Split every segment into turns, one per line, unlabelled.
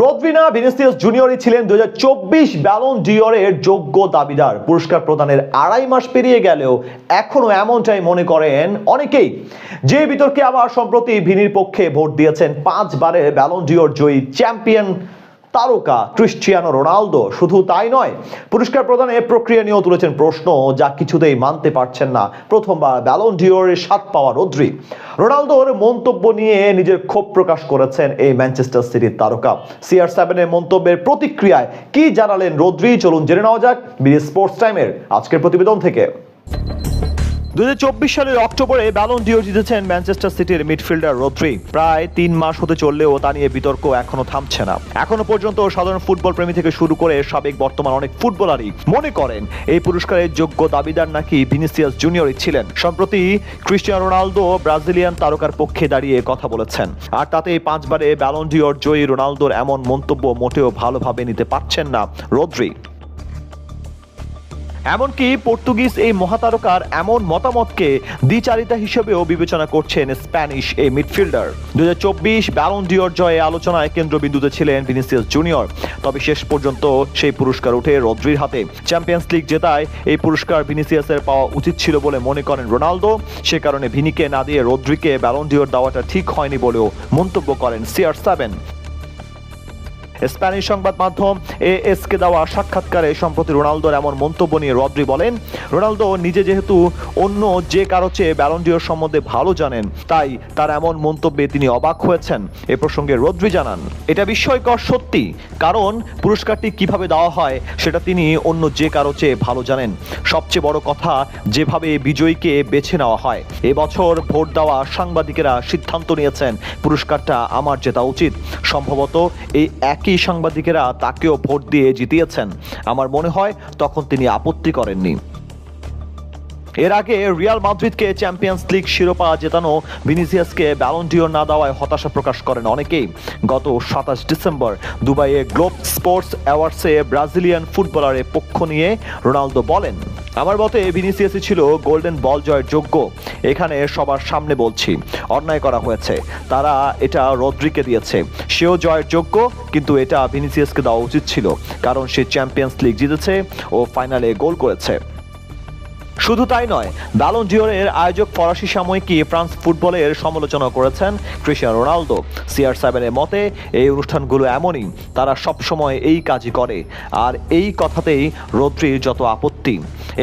রোদ্রিনা Vinicius জুনিয়রই ছিলেন দুই হাজার চব্বিশ ব্যালন ডিওরের যোগ্য দাবিদার। পুরস্কার প্রদানের আড়াই মাস পেরিয়ে গেলেও এখনও এমনটাই মনে করেন অনেকেই। যে বিতর্কে আবার সম্প্রতি ভিনির পক্ষে ভোট দিয়েছেন পাঁচবারের ব্যালন ডিওর জয়ী চ্যাম্পিয়ন তারকা ক্রিশ্চিয়ানো রোনালদো। শুধু তাই নয়, পুরস্কার প্রদানের প্রক্রিয়া নিয়েও তুলেছেন প্রশ্ন যা কিছুতেই মানতে পারছেন না। প্রথমবার ব্যালন ডিওরের স্বাদ পাওয়া রদ্রি। রোনালদোর মন্তব্য নিয়ে নিজের ক্ষোভ প্রকাশ করেছেন এই ম্যানচেস্টার সিটির তারকা। সিআর সেভেনের মন্তব্যের প্রতিক্রিয়ায় কি জানালেন রদ্রি? চলুন জেনে নেওয়া যাক বিডি স্পোর্টস টাইমের আজকের প্রতিবেদন থেকে। দু হাজার চব্বিশ সালের অক্টোবরে ব্যালন ডিও জিতেছেন ম্যানচেস্টার সিটির মিডফিল্ডার রোদ্রি। প্রায় তিন মাস হতে চললেও তা নিয়ে বিতর্ক এখনও থামছে না। এখনও পর্যন্ত সাধারণ ফুটবল প্রেমী থেকে শুরু করে সাবেক বর্তমান অনেক ফুটবলারই মনে করেন এই পুরস্কারের যোগ্য দাবিদার নাকি ভিনিসিয়াস জুনিয়রই ছিলেন। সম্প্রতি ক্রিস্টিয়ানো রোনালদো ব্রাজিলিয়ান তারকার পক্ষে দাঁড়িয়ে কথা বলেছেন। আর তাতে পাঁচবারে ব্যালন ডিওর জয়ী রোনালদোর এমন মন্তব্য মোটেও ভালোভাবে নিতে পারছেন না রোদ্রি। এমনকি পর্তুগিজ এই মহাতারকার এমন মতামতকে দ্বিচারিতা হিসেবেও বিবেচনা করছেন স্প্যানিশ এই মিডফিল্ডার। দু হাজার চব্বিশ ব্যালন ডিওর জয়ে আলোচনায় কেন্দ্রবিন্দুতে ছিলেন ভিনিসিয়াস জুনিয়র। তবে শেষ পর্যন্ত সেই পুরস্কার ওঠে রদ্রির হাতে। চ্যাম্পিয়ন্স লিগ জেতায় এই পুরস্কার ভিনিসিয়াসের পাওয়া উচিত ছিল বলে মনে করেন রোনালদো। সে কারণে ভিনিকে না দিয়ে রদ্রিকে ব্যালন ডিওর দেওয়াটা ঠিক হয়নি বলেও মন্তব্য করেন সিআর সেভেন। স্প্যানিশ সংবাদ মাধ্যম এ এএসকে দেওয়া সাক্ষাৎকারে সম্প্রতি রোনালদোর এমন মন্তব্য নিয়ে রদ্রি বলেন, রোনালদো নিজে যেহেতু অন্য যে কারও চেয়ে ব্যালন্ডিওর সম্বন্ধে ভালো জানেন, তাই তার এমন মন্তব্যে তিনি অবাক হয়েছেন। এ প্রসঙ্গে রদ্রি জানান, এটা বিস্ময়কর সত্যি, কারণ পুরস্কারটি কীভাবে দেওয়া হয় সেটা তিনি অন্য যে কারও চেয়ে ভালো জানেন। সবচেয়ে বড় কথা, যেভাবে বিজয়ীকে বেছে নেওয়া হয়। এবছর ভোট দেওয়া সাংবাদিকেরা সিদ্ধান্ত নিয়েছেন, পুরস্কারটা আমার জেতা উচিত। সম্ভবত এই একই সাংবাদিকেরা তাকেও ভোট দিয়ে জিতিয়েছেন। আমার মনে হয় তখন তিনি আপত্তি করেননি। এর আগে রিয়াল মাদ্রিদকে চ্যাম্পিয়ন্স লিগ শিরোপা জেতানো ভিনিসিয়াসকে ব্যালন্ডিওর না দেওয়ায় হতাশা প্রকাশ করেন অনেকেই। গত সাতাশ ডিসেম্বর দুবাইয়ে গ্লোব স্পোর্টস অ্যাওয়ার্ডসে ব্রাজিলিয়ান ফুটবলারের পক্ষ নিয়ে রোনালদো বলেন আমার মতে ভিনিসিয়াসই ছিল গোল্ডেন বল জয়ের যোগ্য। এখানে সবার সামনে বলছি, অন্যায় করা হয়েছে। তারা এটা রদ্রিকে দিয়েছে। সেও জয়ের যোগ্য, কিন্তু এটা ভিনিসিয়াসকে দেওয়া উচিত ছিল, কারণ সে চ্যাম্পিয়ন্স লিগ জিতেছে ও ফাইনালে গোল করেছে। শুধু তাই নয় ব্যালন ডিওরের আয়োজক ফরাসি সাময়িকী ফ্রান্স ফুটবলের সমালোচনা করেছেন ক্রিস্টিয়ানো রোনালদো। সিআর সেভেনের মতে, এই অনুষ্ঠানগুলো এমনই, তারা সবসময় এই কাজই করে। আর এই কথাতেই রদ্রির যত আপত্তি।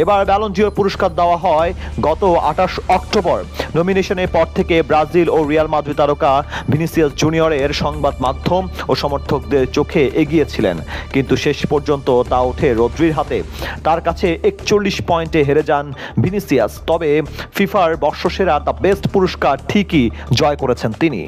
এবার ব্যালন ডিওর পুরস্কার দেওয়া হয় গত আঠাশ অক্টোবর। নমিনেশনের পর থেকে ব্রাজিল ও রিয়াল মাদ্রিদ তারকা ভিনিসিয়াস জুনিয়রের সংবাদ মাধ্যম ও সমর্থকদের চোখে এগিয়েছিলেন। কিন্তু শেষ পর্যন্ত তা ওঠে রদ্রির হাতে। তার কাছে একচল্লিশ পয়েন্টে হেরে যান ভিনিসিয়াস তবে ফিফার বর্ষসেরা দ্য বেস্ট পুরস্কার ঠিকই জয় করেছেন তিনি।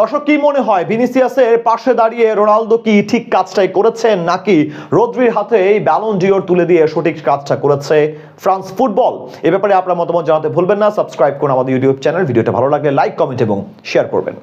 দর্শক, কি মনে হয়, ভিনিসিয়াসের পাশে দাঁড়িয়ে রোনালদো কি ঠিক কাজটাই করেছেন নাকি রদ্রির হাতে এই ব্যালন ডিওর তুলে দিয়ে সঠিক কাজটা করেছে ফ্রান্স ফুটবল? এ ব্যাপারে আপনার মতামত জানাতে ভুলবেন না। সাবস্ক্রাইব করুন আমাদের ইউটিউব চ্যানেল ভিডিওটা ভালো লাগলে লাইক কমেন্ট এবং শেয়ার করবেন।